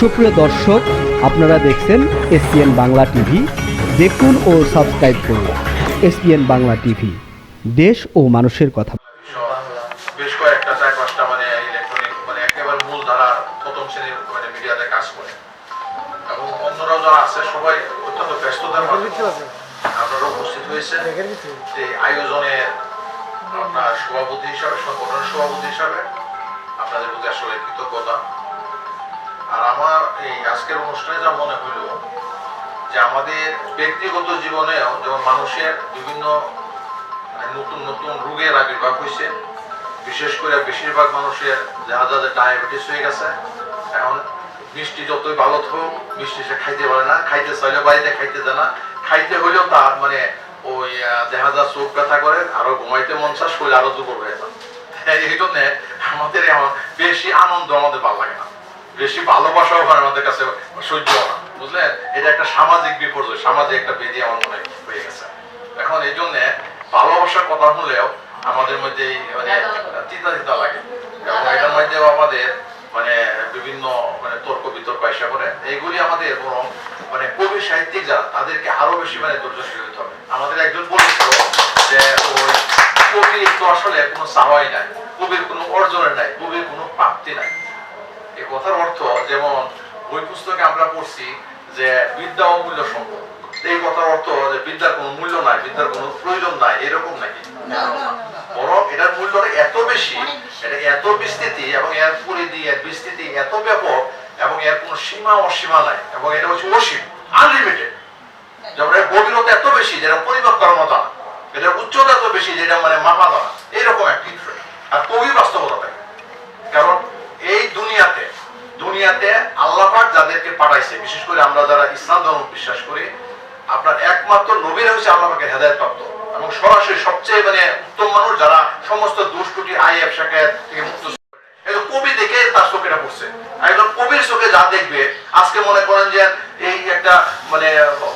সুপ্রিয় দর্শক, আপনারা দেখছেন এসপিএন বাংলা টিভি। দেখুন ও সাবস্ক্রাইব করুন এসপিএন বাংলা টিভি। দেশ ও মানুষের কথা। মানে মানে মানে সভাপতি হিসাবে সভাপতি হিসাবে আপনাদের প্রতি আসলে কৃতজ্ঞতা। আর আমার এই আজকের অনুষ্ঠানে যা মনে হইল, যে আমাদের ব্যক্তিগত জীবনেও যেমন মানুষের বিভিন্ন মানে নতুন নতুন রোগের আবির্ভাব হয়েছে বিশেষ করে বেশিরভাগ মানুষের দেখা যায় যে ডায়াবেটিস হয়ে গেছে। এখন মিষ্টি যতই ভালো হোক মিষ্টি সে খাইতে পারে না, খাইতে চাইলে বাড়িতে খাইতে যায় না। খাইতে হইলেও তার মানে ওই দেখা যায় চোখ ব্যথা করে, আরও ঘুমাইতে মন চাষ করলে আরও দুপুর হয়ে যায়। এই জন্য আমাদের এখন বেশি আনন্দ আমাদের ভালো লাগে না। বেশি ভালোবাসাও হয় আমাদের কাছে সহ্য হয় না। বুঝলেন? এটা একটা সামাজিক বিপর্যয়, সামাজিক একটা বেদি আমার মনে হয়ে গেছে। এখন এই জন্য ভালোবাসার কথা শুনলেও আমাদের মধ্যে মানে তিতা তিতা লাগে। এবং এটার মধ্যেও আমাদের মানে বিভিন্ন মানে তর্ক বিতর্ক এসে করে এইগুলি আমাদের বরং মানে কবি সাহিত্যিক যারা, তাদেরকে আরও বেশি মানে হতে হবে। আমাদের একজন বলেছিল যে ওই কবি তো আসলে কোনো চাওয়াই নাই, কবির কোনো অর্জনের নাই, কবির কোনো প্রাপ্তি নাই। এই কথার অর্থ যেমন বই পুস্তকে আমরা পড়ছি যে বিদ্যা অমূল্য সম্পদ। এই কথার অর্থ যে বিদ্যার কোনো মূল্য নাই বিদ্যার কোনো প্রয়োজন নাই এরকম নাকি? বরং এটার মূল্যটা এত বেশি এটা এত বিস্তৃতি এবং এর পরিধি এর বিস্তৃতি এত ব্যাপক এবং এর কোনো সীমা অসীমা নাই এবং এটা হচ্ছে অসীম আনলিমিটেড যেমন এর গভীরতা এত বেশি যেটা পরিমাপ করার মতো না। এটার উচ্চতা এত বেশি যেটা মানে মাপা যায় না এইরকম একটা বিষয় আর কবি বাস্তবতা থাকে কারণ এই দুনিয়াতে দুনিয়াতে আল্লাহ পাক যাদেরকে পাঠাইছে বিশেষ করে আমরা যারা ইসলাম ধর্ম বিশ্বাস করি আপনার একমাত্র নবীরা হচ্ছে আল্লাহ পাকের হেদায়ত প্রাপ্ত এবং সরাসরি সবচেয়ে মানে উত্তম মানুষ যারা সমস্ত দুষ্কুটি আইএফ শাখায় থেকে মুক্ত একজন কবি দেখে তার চোখেটা পড়ছে। একজন কবির চোখে যা দেখবে আজকে মনে করেন যে এই একটা মানে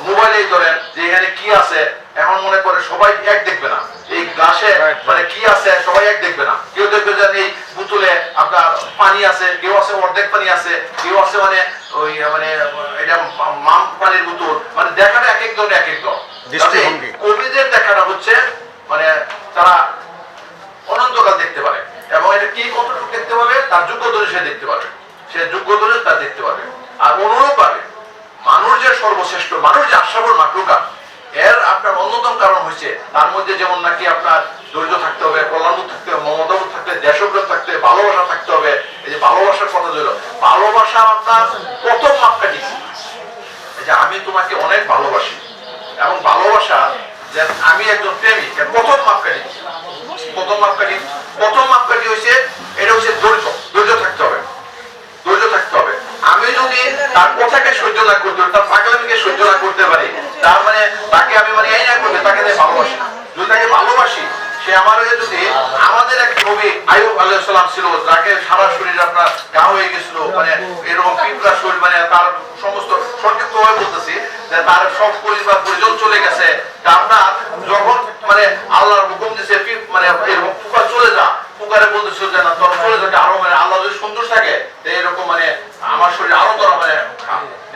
মোবাইলেই ধরেন যে এখানে কি আছে এখন মনে করে সবাই এক দেখবে না। এই গ্লাসে মানে কি আছে সবাই এক দেখবে না। কেউ দেখবে যে এই বোতলে আপনার পানি আছে কেউ আছে অর্ধেক পানি আছে কেউ আছে মানে এটা মাম পানির বোতল মানে দেখাটা এক এক ধরনের এক এক কবিদের দেখাটা হচ্ছে মানে তারা অনন্তকাল দেখতে পারে। এবং এটা কি কতটুকু দেখতে পাবে তার যোগ্য ধরে সে দেখতে পাবে। সে যোগ্য ধরে তা দেখতে পাবে। আর অনুরূপ পাবে মানুষ যে সর্বশ্রেষ্ঠ মানুষ যে আশাবর মাকলুকা এর আপনার অন্যতম কারণ হয়েছে তার মধ্যে যেমন নাকি আপনার ধৈর্য থাকতে হবে কল্যাণবোধ থাকতে হবে মমতাবোধ থাকতে হবে দেশপ্রেম থাকতে হবে ভালোবাসা থাকতে হবে এই যে ভালোবাসার কথা ধরল ভালোবাসা আপনার প্রথম মাপকাঠি এই যে আমি তোমাকে অনেক ভালোবাসি এবং ভালোবাসা আমি একজন প্রেমিক প্রথম মাপকাঠি। প্রথম মাপকাঠি প্রথম মাপকাঠি হয়েছে এটা হচ্ছে ধৈর্য ধৈর্য থাকতে হবে। ধৈর্য থাকতে হবে। আমি যদি তার কথাকে সহ্য না করতে তার পাগলামিকে সহ্য না করতে পারি, তার মানে তাকে আমি মানে এই না করতে, তাকে ভালোবাসি। যদি তাকে ভালোবাসি, সে আমার হয়ে যদি আমাদের এক কবি আয়ুব আলাইসালাম ছিল, যাকে সারা শরীর আপনার গা হয়ে গেছিল মানে এরকম পিঁপড়া শরীর মানে তার সমস্ত সংক্ষিপ্ত ভাবে বলতেছি যে তার সব পরিবার পরিজন চলে গেছে তা আপনার যখন মানে আল্লাহর হুকুম দিছে মানে এরকম পোকা চলে যা। পোকারে বলতেছিল যে না, তোর চলে যাতে আরও মানে আল্লাহ যদি সন্তুষ্ট থাকে এরকম মানে আমার শরীর আরও তোর মানে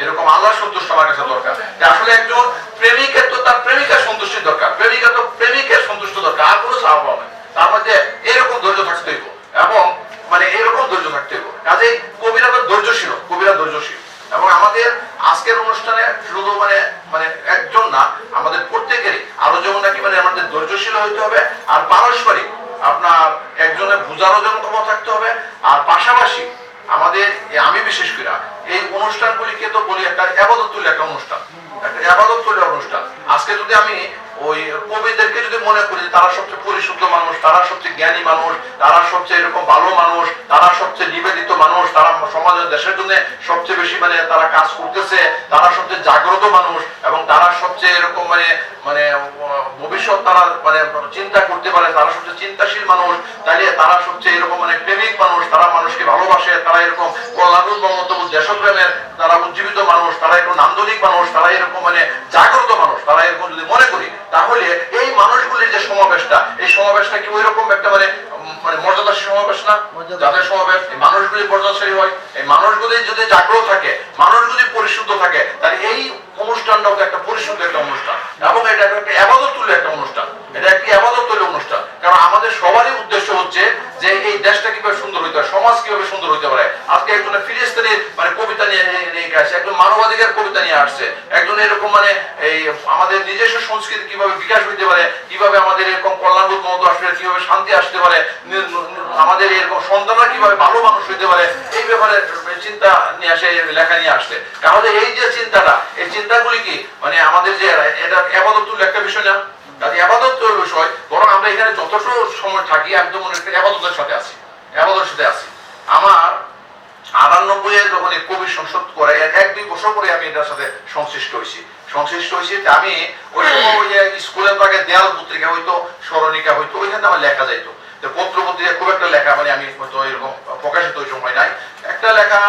এরকম আল্লাহ সন্তুষ্ট আমার কাছে দরকার। আসলে একজন প্রেমিকের তো তার প্রেমিকার সন্তুষ্টি দরকার প্রেমিকা তো প্রেমিকের সন্তুষ্ট দরকার আর কোনো চাপ পাবে না তার মধ্যে এরকম ধৈর্য থাকতে হইব এবং মানে এরকম ধৈর্য থাকতে হইব কাজে কবিরা তো ধৈর্যশীল কবিরা ধৈর্যশীল এবং আমাদের আজকের অনুষ্ঠানে শুধু মানে মানে একজন না আমাদের প্রত্যেকেরই আরও যেমন নাকি মানে আমাদের ধৈর্যশীল হইতে হবে। আর পারস্পরিক, আপনার একজনের বুঝার যেমন ক্ষমতা থাকতে হবে। আর পাশাপাশি আমাদের আমি বিশেষ করে, এই অনুষ্ঠানগুলিকে তো বলি একটা আবাদত তুলে একটা অনুষ্ঠান। একটা আবাদত তুলে অনুষ্ঠান। আজকে যদি আমি ওই কবিদেরকে যদি মনে করি তারা সবচেয়ে পরিশুদ্ধ মানুষ, তারা সবচেয়ে জ্ঞানী মানুষ, তারা সবচেয়ে এরকম ভালো মানুষ, তারা সবচেয়ে নিবেদিত মানুষ, তারা সমাজের, দেশের জন্য সবচেয়ে বেশি মানে তারা কাজ করতেছে, তারা সবচেয়ে জাগ্রত মানুষ এবং তারা সবচেয়ে এরকম মানে মানে ভবিষ্যৎ তারা মানে চিন্তা করতে পারে, তারা সবচেয়ে চিন্তাশীল মানুষ, তাইলে তারা সবচেয়ে এরকম মানে প্রেমিক মানুষ, তারা মানুষকে ভালোবাসে, তারা এরকম মমতবোধ দেশপ্রেমের, তারা উজ্জীবিত মানুষ, তারা এরকম নান্দনিক মানুষ, তারা এরকম মানে জাগ্রত মানুষ, তারা এরকম যদি তাহলে এই মানুষগুলির যে সমাবেশটা এই সমাবেশটা কি ওই রকম একটা মানে মানে মর্যাদার সমাবেশ না? যাদের সমাবেশ এই মানুষগুলি মর্যাদাশালী হয়। এই মানুষগুলি যদি জাগ্রত থাকে মানুষ যদি পরিশুদ্ধ থাকে তাহলে এই অনুষ্ঠানটাও তো একটা পরিশুদ্ধ একটা অনুষ্ঠান। এবং এটা একটা আবাদত তুল্য একটা অনুষ্ঠান। এটা একটি আবাদত তুল্য অনুষ্ঠান। কারণ আমাদের সবারই উদ্দেশ্য হচ্ছে যে এই দেশটা কীভাবে সুন্দর হইতে পারে, সমাজ কীভাবে সুন্দর হইতে পারে। আজকে একজন ফিলিস্তিনের মানে কবিতা নিয়ে নিয়ে- আসছে, একজন মানবাধিকার কবিতা নিয়ে আসছে, একজন এরকম মানে এই আমাদের নিজস্ব সংস্কৃতি কীভাবে বিকাশ হইতে পারে, কীভাবে আমাদের এরকম কল্যাণবোধ মতো আসবে কীভাবে শান্তি আসতে পারে আমাদের এরকম সন্তানরা কীভাবে ভালো মানুষ হইতে পারে, এই ব্যাপারে চিন্তা নিয়ে আসে লেখা নিয়ে আসছে। তাহলে এই যে চিন্তাটা, এই চিন্তাগুলি কি? মানে আমাদের যে, এটা আপাতত একটা বিষয় না? কাজে আপাতত বিষয়। বরং আমরা এখানে যথেষ্ট সময় থাকি তো করি আপাততের সাথে আছি, আবাদতের সাথে আছি। আমার আটানব্বই এ যখন কবি সংসদ করে এক দুই বছর পরে আমি এটার সাথে সংশ্লিষ্ট হয়েছি। সংশ্লিষ্ট হয়েছি যে আমি ওই সময় স্কুলের আগে দেয়াল পত্রিকা হইতো, স্মরণিকা হইতো, ওইখানে আমার লেখা যাইতো। তো পত্র পত্রিকা খুব একটা লেখা মানে আমি হয়তো এরকম প্রকাশিত ওই সময় নাই। একটা লেখা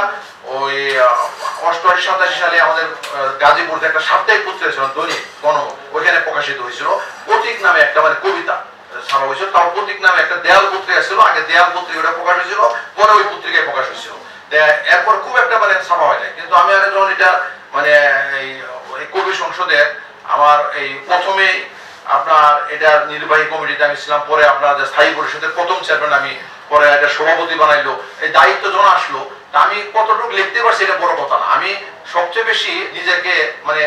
ওই অষ্টআশি সাতাশি সালে আমাদের গাজীপুরতে একটা সাপ্তাহিক পত্রিকা ছিল, দৈনিক গণ, ওইখানে প্রকাশিত হয়েছিল। প্রতীক নামে একটা মানে কবিতা ছাপা হয়েছিল। তাও প্রতীক নামে একটা দেয়াল পত্রিকা ছিল। আগে দেয়াল পত্রিকাটা প্রকাশ হয়েছিল, পরে ওই পত্রিকায় প্রকাশ হয়েছিল। এরপর খুব একটা মানে ছাপা হয় নাই। কিন্তু আমি আগে যখন এটা মানে এই কবি সংসদে আমার এই প্রথমেই আপনার এটার নির্বাহী কমিটিতে আমি ছিলাম, পরে আপনার স্থায়ী পরিষদের প্রথম চেয়ারম্যান আমি, পরে এটা সভাপতি বানাইলো। এই দায়িত্ব যখন আসলো আমি কতটুকু লিখতে পারছি এটা বড় কথা না। আমি সবচেয়ে বেশি নিজেকে মানে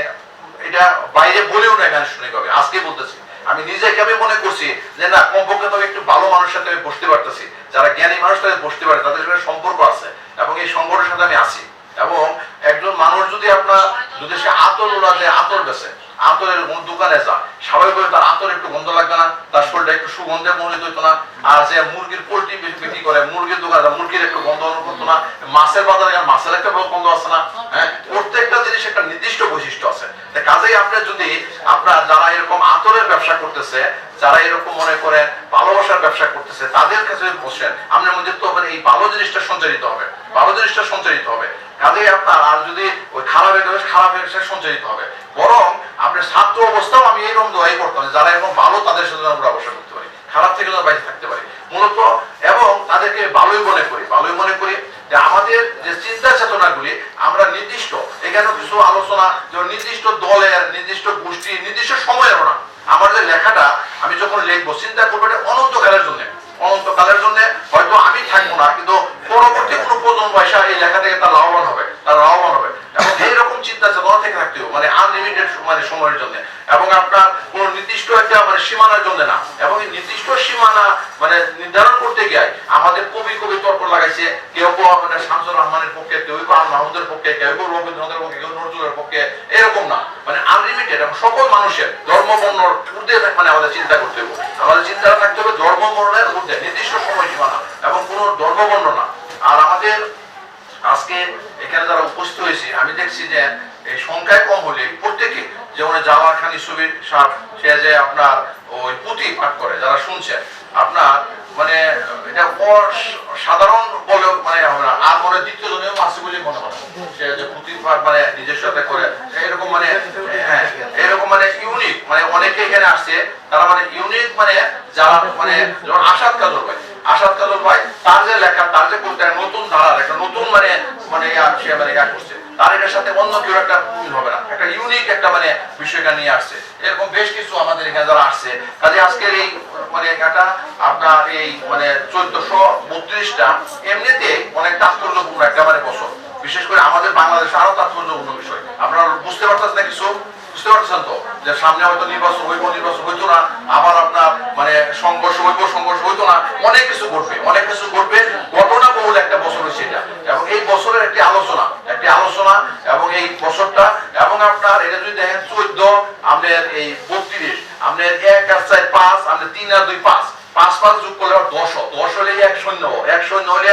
এটা বাইরে বলেও নাই কবে আজকে বলতেছি। আমি নিজেকে আমি মনে করছি যে, না, কমপক্ষে তবে একটু ভালো মানুষের সাথে আমি বসতে পারতেছি। যারা জ্ঞানী মানুষ, তাদের বসতে পারে, তাদের সাথে সম্পর্ক আছে, এবং এই সংগঠনের সাথে আমি আছি। এবং একজন মানুষ যদি আপনার, যদি সে আতর ওরা যে আতর বেছে আতরের কোন দোকানে যা। স্বাভাবিকভাবে তার আতর একটু গন্ধ লাগবে না, তার শরীরটা একটু সুগন্ধে মনোনীত হইতো না। আর যে মুরগির পোল্ট্রি বিক্রি করে, মুরগির দোকানে মুরগির একটু গন্ধ অনুভব না। মাছের বাজারে মাছের একটা গন্ধ আছে না হ্যাঁ? প্রত্যেকটা জিনিস একটা নির্দিষ্ট বৈশিষ্ট্য আছে। কাজেই আপনি যদি আপনার যারা এরকম আতরের ব্যবসা করতেছে, যারা এরকম মনে করেন ভালোবাসার ব্যবসা করতেছে, তাদের কাছে বসেন আপনার মধ্যে তো এই ভালো জিনিসটা সঞ্চারিত হবে, ভালো জিনিসটা সঞ্চারিত হবে। কাজেই আপনার আর যদি ওই খারাপ খারাপ সঞ্চারিত হবে। বরং আপনার ছাত্র অবস্থাও আমি এরকম দোয়াই করতাম যারা এরকম ভালো তাদের সাথে আমরা ব্যবসা করতে পারি। খারাপ থেকে যেন বাইরে থাকতে পারি। মূলত এবং তাদেরকে ভালোই মনে করি, ভালোই মনে করি যে আমাদের যে চিন্তা চেতনাগুলি আমরা নির্দিষ্ট এখানেও কিছু আলোচনা যে নির্দিষ্ট দলের, নির্দিষ্ট গোষ্ঠী, নির্দিষ্ট সময়েরও না আমার যে লেখাটা, আমি যখন লিখব, চিন্তা করব এটা অনন্তকালের জন্য। অনন্তকালের জন্য হয়তো আমি থাকব না, কিন্তু পরবর্তী কোনো প্রজন্ম এসে এই লেখা থেকে তার লাভবান হবে তার লাভবান হবে এবং এইরকম চিন্তা চেতনা থেকে থাকতে হবে মানে আনলিমিটেড মানে সময়ের জন্য। এবং আপনার কোনো নির্দিষ্ট একটা মানে সীমানার জন্য না। এবং এই নির্দিষ্ট সীমানা মানে নির্ধারণ করতে গিয়ে আমাদের কবি কবি তর্ক লাগাইছে। কেউ কেউ মানে শামসুর রহমানের পক্ষে, কেউ কেউ আল মাহমুদের পক্ষে, কেউ কেউ রবীন্দ্রনাথের পক্ষে, কেউ নজরুলের পক্ষে, এরকম না। মানে আনলিমিটেড এবং সকল মানুষের ধর্ম বর্ণর ঊর্ধ্বে মানে আমাদের চিন্তা করতে হবে। আমাদের চিন্তা থাকতে হবে ধর্ম বর্ণের ঊর্ধ্বে, নির্দিষ্ট সময় সীমানা এবং কোনো ধর্ম বর্ণ না। আর আমাদের আজকে এখানে যারা উপস্থিত হয়েছে, আমি দেখছি যে এই সংখ্যায় কম হলে প্রত্যেকে যেমন জাওয়ার খান ইসুবির সাহেব সে যে আপনার ওই পুঁথি পাঠ করে, যারা শুনছে আপনার মানে এটা সাধারণ বলে মানে আর মনে দ্বিতীয় আছে বলে মনে হয় সে যে পুঁথি পাঠ মানে নিজস্ব সাথে করে, এরকম মানে হ্যাঁ এরকম মানে ইউনিক মানে অনেকে এখানে আসছে, তারা মানে ইউনিক মানে যারা মানে যেমন আসাদ কাজল ভাই আসাদ কাজল ভাই, তার যে লেখা, তার যে করতে নতুন ধারার একটা, নতুন মানে মানে সে মানে ইয়া করছে। সাথে অন্য কেউ একটা হবে না। একটা ইউনিক একটা মানে বিষয়টা নিয়ে আসছে। এরকম বেশ কিছু আমাদের এখানে যারা আসছে, কাজে আজকের এই মানে একটা আপনার এই মানে চোদ্দশো বত্রিশটা এমনিতে অনেক তাৎপর্যপূর্ণ একটা মানে বছর। বিশেষ করে আমাদের বাংলাদেশে আরও তাৎপর্যপূর্ণ বিষয়। আপনারা বুঝতে পারতেছেন না কিছু বুঝতে পারছেন তো? যে সামনে হয়তো নির্বাচন হইব, নির্বাচন হইতো না, আবার আপনার মানে সংঘর্ষ হইব, সংঘর্ষ হইতো না, অনেক কিছু ঘটবে, অনেক কিছু ঘটবে। ঘটনা বহুল একটা বছর হয়েছে এটা। এবং এই বছরের একটি আলোচনা আলোচনা এবং এই বছরটা, এবং আপনার এটা যদি দেখেন, চোদ্দ আপনার এই বত্রিশ আপনার এক আর চার পাঁচ আপনার তিন আর দুই পাঁচ। পাঁচ পাঁচ যোগ করলে দশ দশ হলে এক সৈন্য এক সৈন্য হলে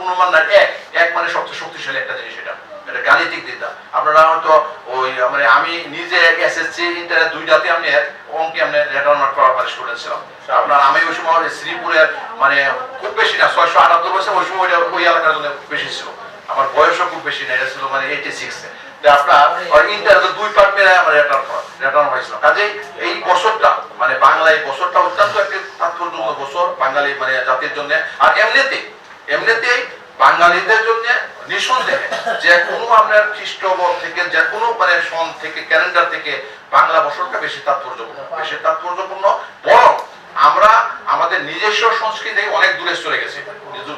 কোনো মান না এক। এক মানে সবচেয়ে শক্তিশালী একটা জিনিস এটা। এটা গাণিতিক দিকটা। আপনারা হয়তো ওই মানে আমি নিজে এসএসসি ইন্টার দুইটাতে আমি অঙ্কে আমি লেটার মার্ক পাওয়ার মানে স্টুডেন্ট ছিলাম আপনার আমি ওই সময় শ্রীপুরের মানে খুব বেশি না, ছয়শো আটাত্তর বছর ওই সময় ওই এলাকার জন্য বেশি ছিল। আমার বয়সও খুব বেশি না, এটা ছিল মানে এইটি সিক্স আপনার ইন্টার দুই পার্ট মেরে আমার রিটার্ন রিটার্ন হয়েছিল। কাজেই এই বছরটা মানে বাংলা এই বছরটা অত্যন্ত একটি তাৎপর্যপূর্ণ বছর, বাঙালি মানে জাতির জন্য। আর এমনিতে এমনিতেই বাঙালিদের জন্য নিঃসন্দেহে যে কোনো আপনার খ্রিস্টবর্ষ থেকে, যে কোনো মানে সন থেকে ক্যালেন্ডার থেকে বাংলা বছরটা বেশি তাৎপর্যপূর্ণ বেশি তাৎপর্যপূর্ণ। বরং আমরা আমাদের নিজস্ব সংস্কৃতি অনেক দূরে সরে গেছি।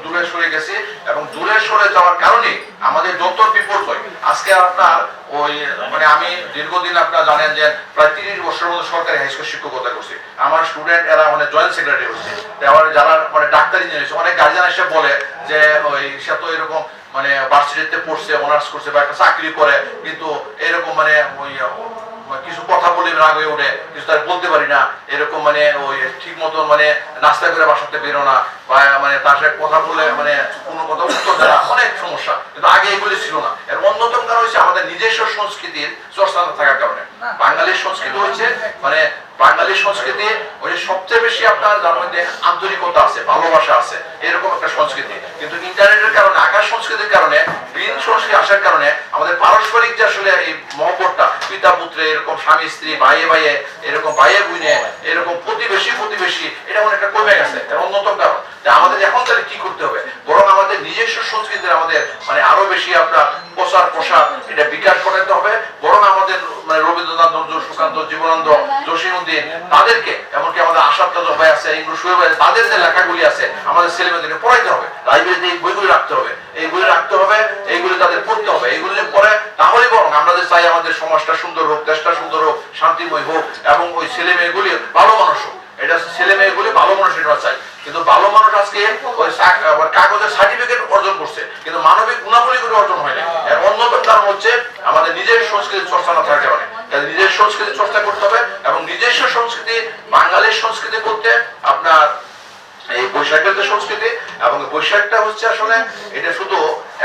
দূরে সরে গেছি এবং দূরে সরে যাওয়ার কারণে আমাদের বিপদ হয়। আজকে আপনার ওই মানে আমি দীর্ঘদিন আপনারা জানেন যে প্রায় তিরিশ বছরের মতো সরকারি হাই স্কুল শিক্ষকতা করছি। আমার স্টুডেন্ট এরা মানে জয়েন্ট সেক্রেটারি হচ্ছে। আবার যারা মানে ডাক্তার ইঞ্জিনিয়ার অনেক গার্জিয়ান এসে বলে যে ওই, সে তো এরকম মানে ভার্সিটিতে পড়ছে অনার্স করছে বা একটা চাকরি করে, কিন্তু এরকম মানে ওই কিছু কথা বলে, রাগ ওঠে। কিছু তার বলতে পারি না। এরকম মানে ওই ঠিক মতো মানে নাস্তা করে বাসাতে বেরো না। বা মানে তার সাথে কথা বলে মানে কোনো কথা উত্তর দেয় না। অনেক সমস্যা। কিন্তু আগে এগুলি ছিল না। এর অন্যতম কারণ হচ্ছে আমাদের নিজস্ব সংস্কৃতির চর্চা থাকার কারণে। বাঙালির সংস্কৃতি হচ্ছে মানে বাঙালি সংস্কৃতি ওই সবচেয়ে বেশি আপনার যার মধ্যে আন্তরিকতা আছে, ভালোবাসা আছে, এরকম একটা সংস্কৃতি। কিন্তু ইন্টারনেটের কারণে, আকাশ সংস্কৃতির কারণে গ্রিন সংস্কৃতি আসার কারণে, আমাদের পারস্পরিক যে আসলে এই মহব্বতটা, পিতা, পুত্রে, এরকম স্বামী, স্ত্রী, ভাইয়ে ভাইয়ে, এরকম ভাইয়ে, বুনে, এরকম প্রতিবেশী প্রতিবেশী, এটা অনেকটা কমে গেছে এর অন্যতম কারণ। যে আমাদের এখন তাহলে কি করতে হবে? বরং আমাদের নিজস্ব সংস্কৃতির আমাদের মানে আরও বেশি আপনার প্রচার প্রসার এটা বিকাশ করাতে হবে বরং আমাদের মানে রবীন্দ্রনাথ নজরুল সুকান্ত জীবনানন্দ জসীমউদ্দিন তাদেরকে, এমনকি আমাদের আশাপ্ত ভাই আছে ইন্দ্র সুয়ে ভাই, তাদের যে লেখাগুলি আছে, আমাদের ছেলেমেয়েদেরকে পড়াইতে হবে, লাইব্রেরিতে এই বইগুলি রাখতে হবে এইগুলি রাখতে হবে, এইগুলি তাদের পড়তে হবে, এইগুলি পড়ে তাহলে বরং আমরা যে চাই আমাদের সমাজটা সুন্দর হোক, দেশটা সুন্দর হোক, শান্তিময় হোক, এবং ওই ছেলে মেয়েগুলি ভালো মানুষ হোক, এটা ছেলে মেয়েগুলি ভালো মানুষ এটা চাই, কিন্তু ভালো মানুষ আজকে ওই কাগজের সার্টিফিকেট অর্জন করছে, কিন্তু মানবিক গুণাবলী করে অর্জন হয় না এর অন্যতম কারণ হচ্ছে আমাদের নিজের সংস্কৃতি চর্চা না থাকার কারণে। তাই নিজের সংস্কৃতি চর্চা করতে হবে এবং নিজস্ব সংস্কৃতি, বাঙালির সংস্কৃতি করতে আপনার এই বৈশাখের যে সংস্কৃতি এবং বৈশাখটা হচ্ছে আসলে এটা শুধু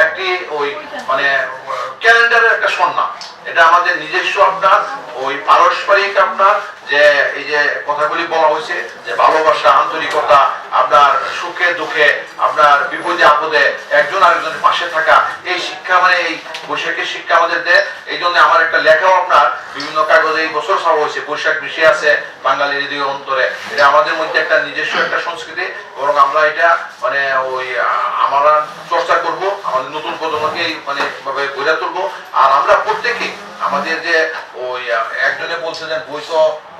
একটি ওই মানে ক্যালেন্ডারের একটা সন্না। এটা আমাদের নিজস্ব আপনার ওই পারস্পরিক আপনার যে, এই যে কথাগুলি বলা হয়েছে, যে ভালোবাসা, আন্তরিকতা, আপনার সুখে, দুঃখে, আপনার বিপদে, আপদে, একজন আরেকজনের পাশে থাকা, এই শিক্ষা মানে এই বৈশাখের শিক্ষা আমাদের দেয়। এই জন্য আমার একটা লেখাও আপনার বিভিন্ন কাগজে এই বছর ছাপা হয়েছে। বৈশাখ মিশে আছে বাঙালির হৃদয় অন্তরে। এটা আমাদের মধ্যে একটা নিজস্ব একটা সংস্কৃতি, বরং আমরা এটা মানে ওই, আমরা চর্চা করব, আমাদের নতুন প্রজন্মকে মানে ভাবে গড়ে তুলবো। আর আমরা প্রত্যেকে আমাদের যে ওই একজনে বলছে যে বই তো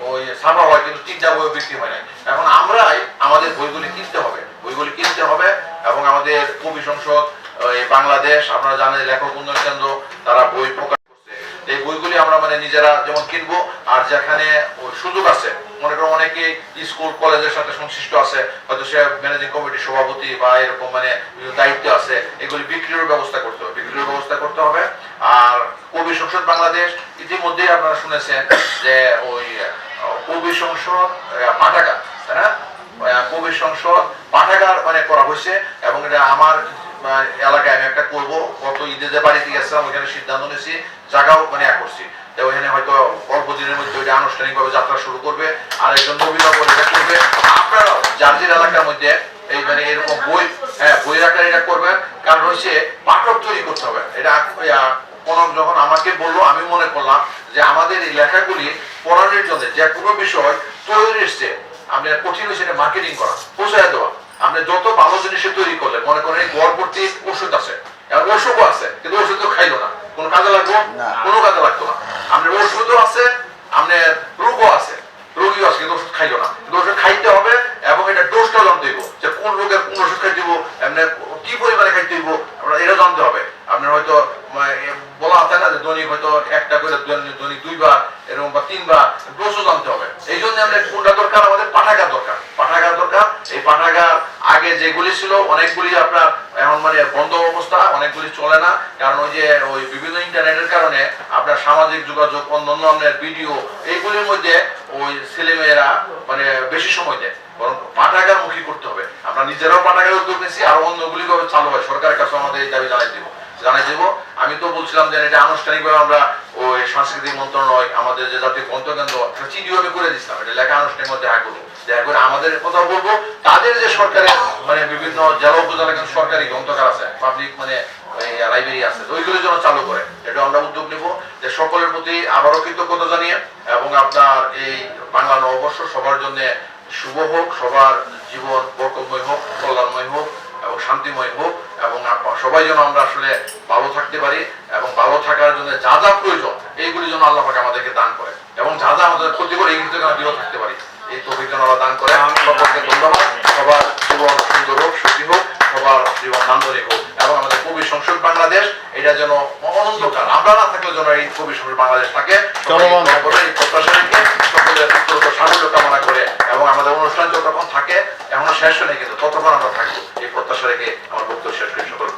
ওই ছাপা হয়, কিন্তু তিনটা বই বিক্রি হয় না এখন আমরাই আমাদের বইগুলি কিনতে হবে। বইগুলি কিনতে হবে এবং আমাদের কবি সংসদ বাংলাদেশ, আপনারা জানেন লেখক উন্নয়ন কেন্দ্র তারা বই প্রকাশ করছে। এই বইগুলি আমরা মানে নিজেরা যেমন কিনবো, আর যেখানে সুযোগ আছে মনে করো অনেকে স্কুল, কলেজের সাথে সংশ্লিষ্ট আছে, হয়তো সে ম্যানেজিং কমিটির সভাপতি বা এরকম মানে দায়িত্ব আছে, এগুলি বিক্রির ব্যবস্থা করতে হবে। বিক্রির ব্যবস্থা করতে হবে। আর কবি সংসদ বাংলাদেশ, ইতিমধ্যেই আপনারা শুনেছেন যে ওই, কবি সংসদ পাঠাগার, তাই না? কবি সংসদ পাঠাগার মানে করা হয়েছে এবং এটা আমার এলাকায় আমি একটা করব। গত ঈদে বাড়িতে গেছিলাম, ওইখানে সিদ্ধান্ত নিয়েছি, জায়গাও মানে করছি। ওইখানে হয়তো অল্প দিনের মধ্যে ওইটা আনুষ্ঠানিকভাবে যাত্রা শুরু করবে আর একজন নবীনগর এটা করবে। আপনারাও এলাকার মধ্যে এই মানে এরকম বই হ্যাঁ বই এটা কারণ হচ্ছে পাঠক তৈরি করতে হবে। এটা যখন আমাকে বলল, আমি মনে করলাম যে আমাদের এই লেখাগুলি পড়ানোর জন্য যে কোনো বিষয় তৈরি এসছে আপনি কঠিন এটা মার্কেটিং করা, পৌঁছায় দেওয়া। আপনি যত ভালো জিনিসে তৈরি করলেন, মনে করেন গড়পড়তি ওষুধ আছে। ওষুধও আছে, কিন্তু ওষুধ তো খাইলো না। কোনো কাজে লাগবো? কোনো কাজে লাগতো না। আপনার ওষুধও আছে আপনার রোগও আছে। রোগীও আছে কিন্তু ওষুধ খাইলো না। কিন্তু ওষুধ খাইতে হবে এবং এটা ডোজটাও জানতে হইব যে কোন রোগের কোন ওষুধ খাইতে হইব এমনি কি পরিমাণে খাইতে হইব আপনার এটা জানতে হবে। আপনার হয়তো বলা আছে না যে দৈনিক হয়তো একটা করে দৈনিক দুইবার এরকম বা তিনবার ডোজও জানতে হবে। এই জন্য আমাদের কোনটা দরকার? আমাদের পাঠাগার দরকার। পাঠাগার দরকার। এই পাঠাগার আগে যেগুলি ছিল অনেকগুলি আপনার এখন মানে বন্ধ অবস্থা অনেকগুলি চলে না। কারণ ওই যে ওই বিভিন্ন ইন্টারনেটের কারণে আপনার সামাজিক যোগাযোগ অন্যান্য আপনার ভিডিও, এইগুলির মধ্যে ওই ছেলেমেয়েরা মানে বেশি সময় দেয়। বরং পাঠাগার মুখী করতে হবে। আমরা নিজেরাও পাঠাগার উদ্যোগ নিয়েছি, আর অন্যগুলি চালু হয়। সরকারের কাছে আমাদের এই দাবি জানাই দিব। জানাই দেব। আমি তো বলছিলাম যে এটা আনুষ্ঠানিকভাবে আমরা ওই সাংস্কৃতিক মন্ত্রণালয়, আমাদের যে জাতীয় গ্রন্থকেন্দ্র একটা চিঠি ভাবে করে দিচ্ছিলাম এটা লেখা আনুষ্ঠানিক মধ্যে দেখা করব দেখা করে আমাদের কথা বলব। তাদের যে সরকারের মানে বিভিন্ন জেলা উপজেলা কিন্তু সরকারি গ্রন্থকার আছে পাবলিক মানে লাইব্রেরি আছে, তো ওইগুলো যেন চালু করে। এটা আমরা উদ্যোগ নিব যে সকলের প্রতি আবারও কৃতজ্ঞতা জানিয়ে এবং আপনার এই বাংলা নববর্ষ সবার জন্য শুভ হোক, সবার জীবন বরকতময় হোক, কল্যাণময় হোক এবং শান্তিময় হোক। এবং সবাই যেন আমরা আসলে ভালো থাকতে পারি এবং ভালো থাকার জন্য যা যা প্রয়োজন এইগুলি যেন আল্লাহ পাকে আমাদেরকে দান করে এবং যা যা আমাদের ক্ষতি করে এইগুলি থেকে আমরা বিরত থাকতে পারি। এই তৌফিক যেন আল্লাহ দান করে সকলকে ধন্যবাদ। সবার জীবন সুন্দর হোক সুখী হোক। এবং আমাদের কবি সংসদ বাংলাদেশ এটা যেন অনন্তকাল। আমরা না যেন এই কবি সংসদ বাংলাদেশ থাকে। সকলের প্রত্যাশা রেখে কামনা করে এবং আমাদের অনুষ্ঠান যতক্ষণ থাকে এখনও শেষ হয়ে কিন্তু ততক্ষণ আমরা থাকব। এই প্রত্যাশা রেখে আমার বক্তব্য শেষ করে। সকলকে